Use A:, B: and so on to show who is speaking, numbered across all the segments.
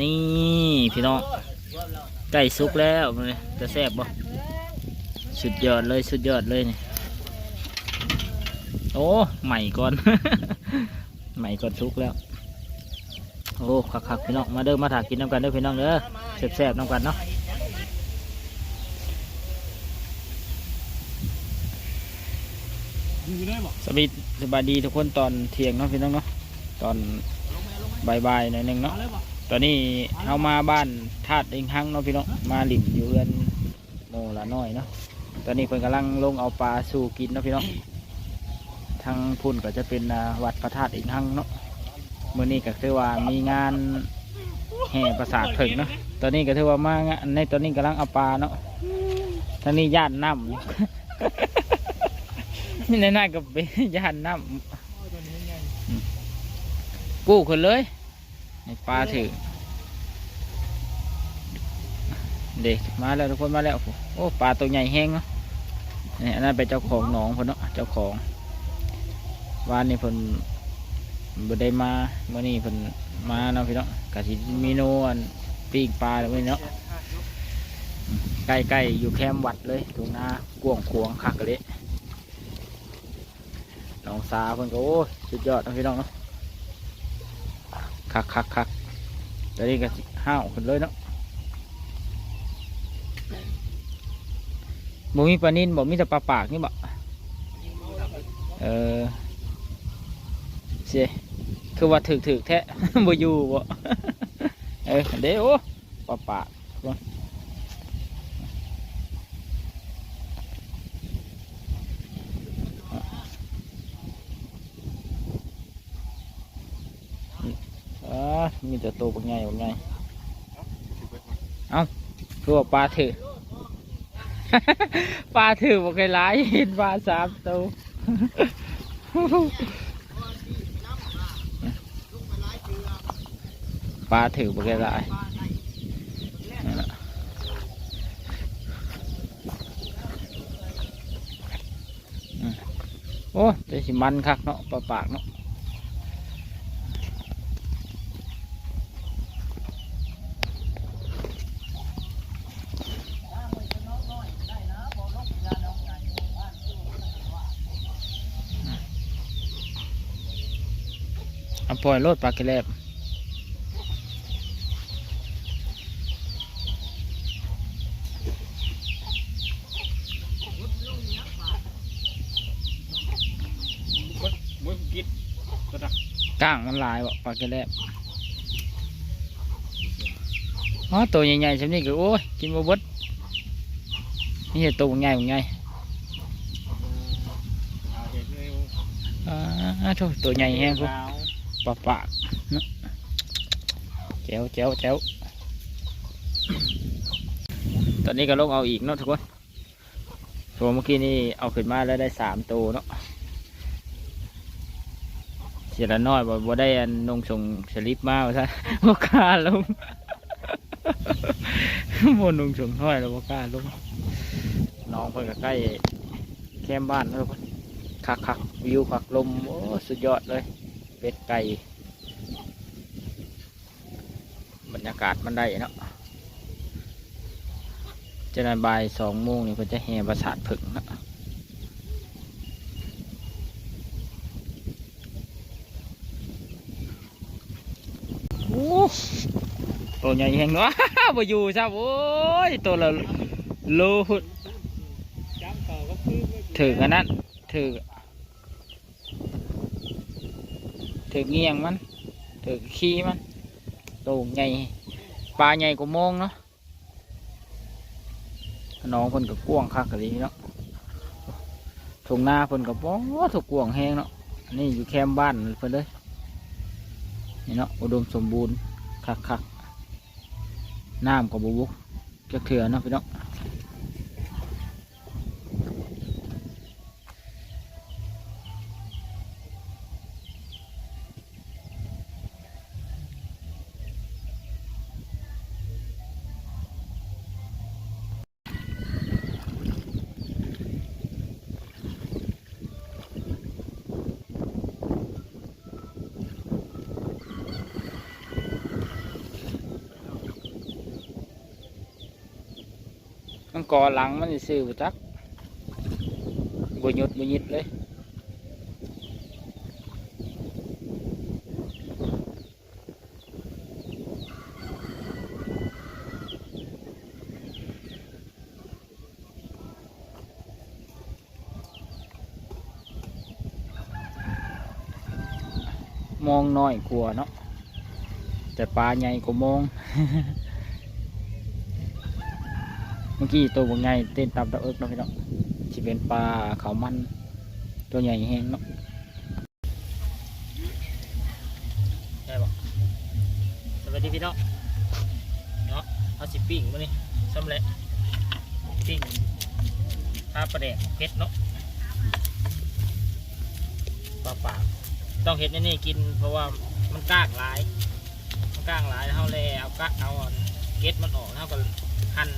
A: นี่พี่น้องไก่สุกแล้วเลยจะแซ่บบ่สุดยอดเลยสุดยอดเลยนี่โอ้ใหม่ก่อน ใหม่ก่อนสุกแล้วโอ้คักๆพี่น้องมาเด้อมาถากินน้ำกันเด้อพี่น้องเด้อแซ่บๆน้ำกันเนาะ
B: อยู่ได้บ่
A: สวัสดีสบายดีทุกคนตอนเที่ยงเนาะพี่น้องเนาะตอนบ่ายๆหน่อยนึงเนาะ ตอนนี้เอามาบ้านธาตุเองหังเนาะพี่น้องมาหลินอยู่เรือนโมละน้อยเนาะตอนนี้เพิ่นกำลังลงเอาปลาสู่กินเนาะพี่น้องทางพุ่นก็จะเป็นอ่าวัดพระธาตุเองหังเนาะมื้อนี้ก็คือว่ามีงานแห่ประสาทเพิ่งเนาะตอนนี้ก็ถือว่ามางานในตอนนี้กำลังเอาปลาเนาะทางนี้ย่านน้ำนี่ในหน้าก็เป็นย่านน้ำกู้ขึ้นเลย ให้ปลาถึงเด็กมาแล้วทุกคนมาแล้วโอ้ปลาตัวใหญ่แห้งเนาะนี่นนั้นเป็นเจ้าของหนองเพนเนาะเจ้าของวานนี่เพนบ่ได้มาเมื่อนี้เพนมาเนาะพี่เนาะกะสิมีโนอันปิ้งปลาเลยเนาะใกล้ๆอยู่แคมป์วัดเลยตรงหน้ากวงขวงคักเลยน้องสาเพิ่นก็โอ้สุดยอดนะพี่น้องเนาะ คักคักคักตอนนี้ก็ห้าวขึ้นเลยเนาะบ่มีปลานินบ่มีแต่ปลาปากนี่บ่เออเสียคือว่าถึกถึกแท้บ่อยู่บ่เออเดี๋ยวปลาปากบ่อ่า มีแต่ตัวบักใหญ่บักใหญ่เอ้าคือว่าปลาถือปลาถือบอกเคยร้ายเห็นปลาสามตัวปลาถือบอกเคยร้ายนั่นล่ะอืมโอ้แต่สิมันคักเนาะปลาปากเนาะ ปล่อยโลดปลากระแลบ
B: บ่กินก็ได้
A: ก้างมันหลายบ่ปลากระแลบอ๋อตัวใหญ่ๆชำนี้ก็โอ้ยกินบ่เบิดนี่เห็นตัวใหญ่ใหญ่
B: เอาเฮ็ดเร็ว
A: อ่าโถ่ตัวใหญ่แห้งพวก
B: เอา
A: ปลาปากเนาะแจ๋วแจ๋วแจ๋วตอนนี้ก็ลงเอาอีกเนาะทุกคนตัวเมื่อกี้นี่เอาขึ้นมาแล้วได้สามตัวเนาะเสียละน้อยบ่บ่ได้อันนงส่งสลิปมาว่าซะบ่กล้าลงบ่นงส่งห้อยแล้วบ่กล้าลงน้องเพิ่นก็ใกล้แคมบ้านแล้วทุกคนคักคักวิวคักลมโอ้สุดยอดเลย เป็ดไก่บรรยากาศมันได้เนาะจะนานบายสองโมงนี่เพิ่นจะแห่ประสาทผึ่งนะโอ้ตัวใหญ่แหงวะบ่อยู่ซะโอ้ยตัวละโล
B: จับต่อก็คือ
A: ถือกันนั้นถือ ถือเงียงมันถือขี้มันโตใหญ่ปลาใหญ่กว่าโมงเนาะน้องเพิ่นกับกวงคักกะลีเนาะทงหน้าเพิ่นกับป้อถูกกวางแห้งเนาะนนี่อยู่แคมป์บ้านเพิ่นเลยนี่เนาะอุดมสมบูรณ์คักคักน้ำกับบุบุกจะเถื่อนเนาะพี่เนาะ ก่อหลังมันสิซื้อบ่จักบ่หยุดบ่หยิดเลยมองน้อยกลัวาเนาะแต่ปลาใหญ่กว่ามองเมื่อ กี้ตัวบางใหญ่เต้นตามตะเอิกเนาะพี่น้องที่เป็นปลาเขามันตัวใหญ่แห้งเนาะใช่ปะสวัสดีพี่น้องเนาะเอาสิปิ้งมานี่สำเร็จปิ้งข้าปลาแดกเผ็ดเนาะปลาปากต้องเห็ดนี่นี่กินเพราะว่ามันก้างหลายมันก้างหลายแล้วเขาเลยเอากะเอาเก็ดมันออกแล้วเขาก็หั่น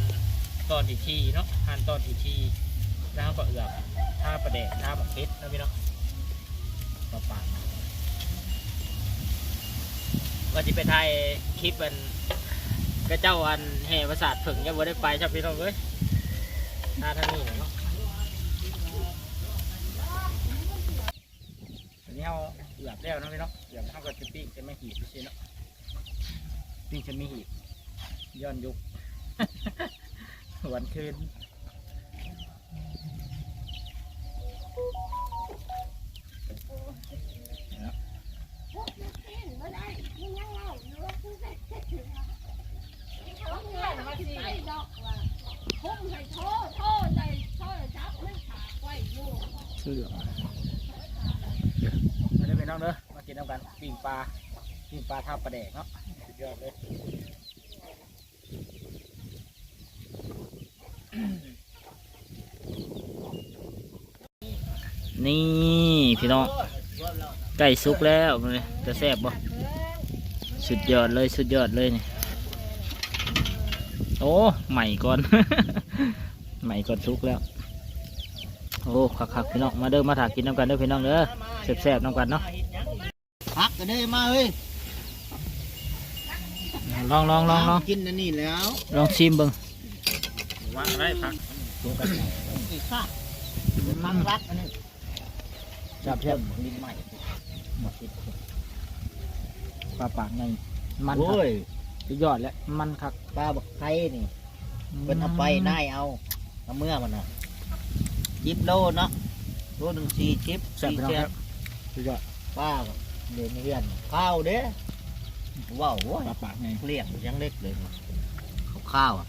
A: ตอนทีกทีเนาะหั่นตอนทีกทีแล้วเขาก็เอือบท่าประเดะท่าบักเพชรนะพี่เนาะปลาปากว่าจะไปถ่ายคลิปมันกระเจ้าอันแห่ประสาทผึ่งยังไม่ได้ไปชอบพี่น้องเลยท่าท่านี่เนาะตอนนี้เอาเอือบแล้วนะพี่เนาะเอือบเท่ากับจะปิ้งจะไม่หีบพี่เนาะปิ้งจะไม่หีบย้อนยุค วันคืนเสื้อมาเด้อพี่น้องเด้อมากินน้ำกันปิ้งปลาปิ้งปลาท่าปลาแดกเนาะสุดยอดเลย นี่พี่น้องไก่สุกแล้วมันเลยจะแซ่บบ่สุดยอดเลยสุดยอดเลยนี่โอ้ใหม่ก่อน ใหม่ก่อนสุกแล้วโอ้คักๆพี่น้องมาเด้อมาถากกินน้ำกันเด้อพี่น้องเด้อแซ่บๆน้ำกันเนาะ
C: พักกันได้มาเฮ้ย
A: ลองลองลองลอง
C: กินอันนี้แล้ว
A: ลองชิมเบิ่ง
B: วางได้พัก
C: กี่ข้าพักรักอันนี้
A: จับแซ่บ
C: ดินใหม่
A: ปลาปากไงมันคั
C: โอ้ย
A: สุดยอดแล้วมันคัก
C: ปลาบักไทยนี่เป็นเอาไปน่ายเอาเอาเมื่อมันน่ะยิบโลเนาะโลหนึ่งสี่ชิป
A: แซ่บ
C: สี่
A: พี่น้อง
C: เจ็
A: บสุดยอด
C: ป้าเดินเรียนข้าวเด้ว้าว
A: ปลาปากไง
C: เลี้ยงยังเล็กเลยข้าวอะ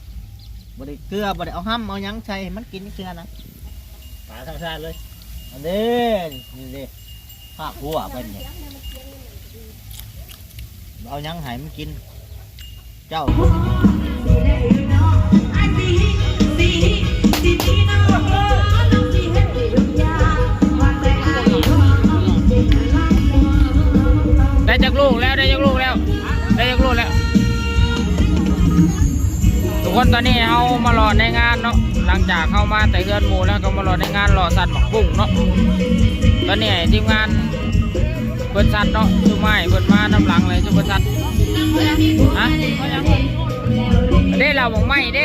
C: บริเกลือบริเอาห้ำเอาหยังใส่ให้มันกินเกลือนะปลาธรรมชาติเลย อันนี้นี่ดิภาวหัวไปเนี่ยเอาหยังให้มันกิน เจ้า
A: คนตอนนี้เขามารอในงานเนาะหลังจากเข้ามาแต่เฮือนหมูแล้วก็มารอในงานรอสัตว์หมักบุ้งเนาะตอนนี้ทีมงานเปิดสัตว์เนาะชุไม้เปิดมาน้ำหลังเลยชุเปิดสัตว์ฮะเด้เราบอกไม่เด้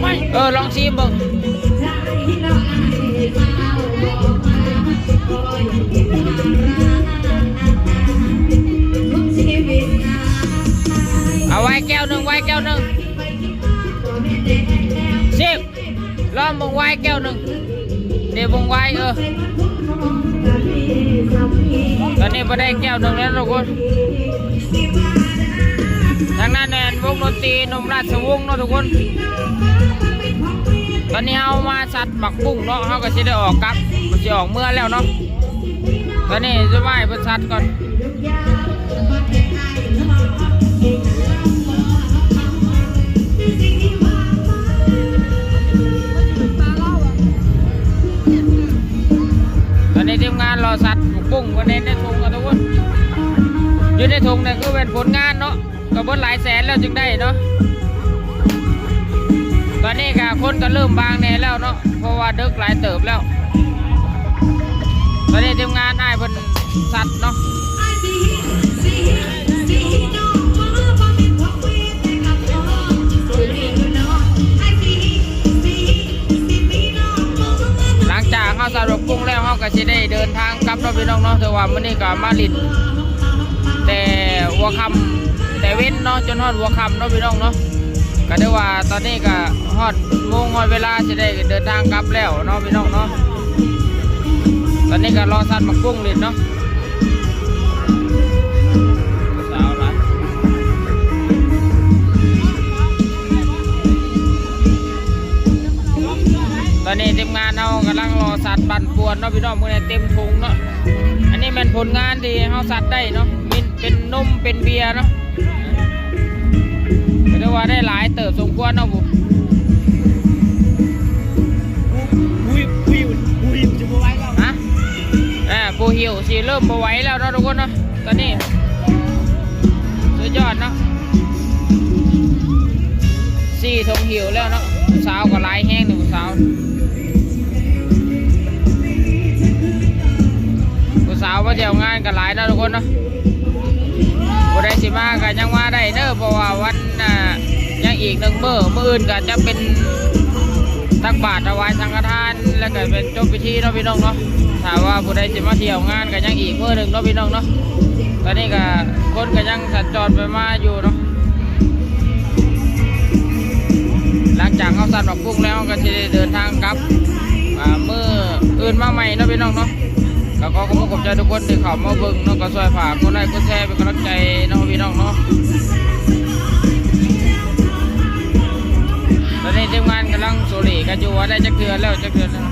A: ไม่เออลองชิมบ่งอ ว้แก้วหนึ่งเดี๋ยวเบิ่งไว้เออตอนนี้พอได้แก้วหนึ่งแล้วทุกคนทางนั้นแนนวงดนตรีนมราชวงศ์เนาะทุกคน ตอนนี้เอามาสัตว์บักบุ้งเนาะเขาก็จะได้ออกกลับมันจะออกเมื่อแล้วเนาะตอนนี้จะไหว้พื่อสัตว์ก่อนต อสัตว์บักบุ้งวันนี้ในถุงกันทุกคนยืนในถุงเนี่ยก็เป็นผลงานเนาะก็เบิดหลายแสนแล้วจึงได้เนาะตอนนี้ก็คนก็เริ่มบางแน่แล้วเนาะเพราะว่าเดึกหลายเติบแล้ว ตอนนี้ทีมงานได้เป็นสัตว์เนาะ พี่น้องเนาะแต่ว่ามื้อนี้ก็มาลินแต่วัวคำแต่เว้นเนาะจนฮอดวัวคำเนาะพี่น้องเนาะก็ได้ว่าตอนนี้ก็ฮอดโมงฮอดเวลาจะได้เดินทางกลับแล้วเนาะพี่น้องเนาะตอนนี้ก็รอสัตว์มากุ้งลินเนาะ อนนี้ทีมงานเรากำลังรอสัตว์บันปวนเนาะพี่น้องมื่อนี้เต็มถุงเนาะอันนี้เป็นผลงานที่เราสัตว์ได้เนาะมีเป็นนมเป็นเบียร์เนาะก็เรียกว่าได้หลายเติบสมควรเนาะผม
C: คุยคุยคุยจะบ่ไหวแล้ว
A: ฮะอ่าปูหิวสิเริ่มมาไหวแล้วเนาะทุกคนเนาะตอนนี้สุดยอดเนาะสี่ทงหิวแล้วเนาะผู้สาวก็หลายแห้งหนึ่งผู้สาว สาวมาเที่ยวงานกันหลายนะทุกคนเนาะผู้ใดสิมาก็ยังมาได้เด้อเพราะว่าวันน่ะยังอีกหนึ่งเมื้อมื้ออื่นก็จะเป็นตักบาตรถวายสังฆทาน แล้วก็เป็นจบพิธีเนาะพี่น้องเนาะถ้าว่าผู้ใดสิมาเที่ยวงานก็ยังอีกเมื้อหนึ่งเนาะพี่น้องเนาะตอนนี้ก็คนก็ยังสัญจรไปมาอยู่เนาะหลังจากเขาสั่นดอกกุ้งแล้วก็จะเดินทางกลับอ่ามื้ออื่นมาใหม่เนาะพี่น้องเนาะ ก็ขอขอบคุณขอบใจทุกคนที่เข้ามาเบิ่งน้องก็ช่วยฝากกดไลค์กดแชร์เป็นกำลังใจน้องพี่น้องเนาะตอนนี้ทีมงานกำลังโซลีกันอยู่ว่าได้จักเดือนแล้วจักเดือนแล้ว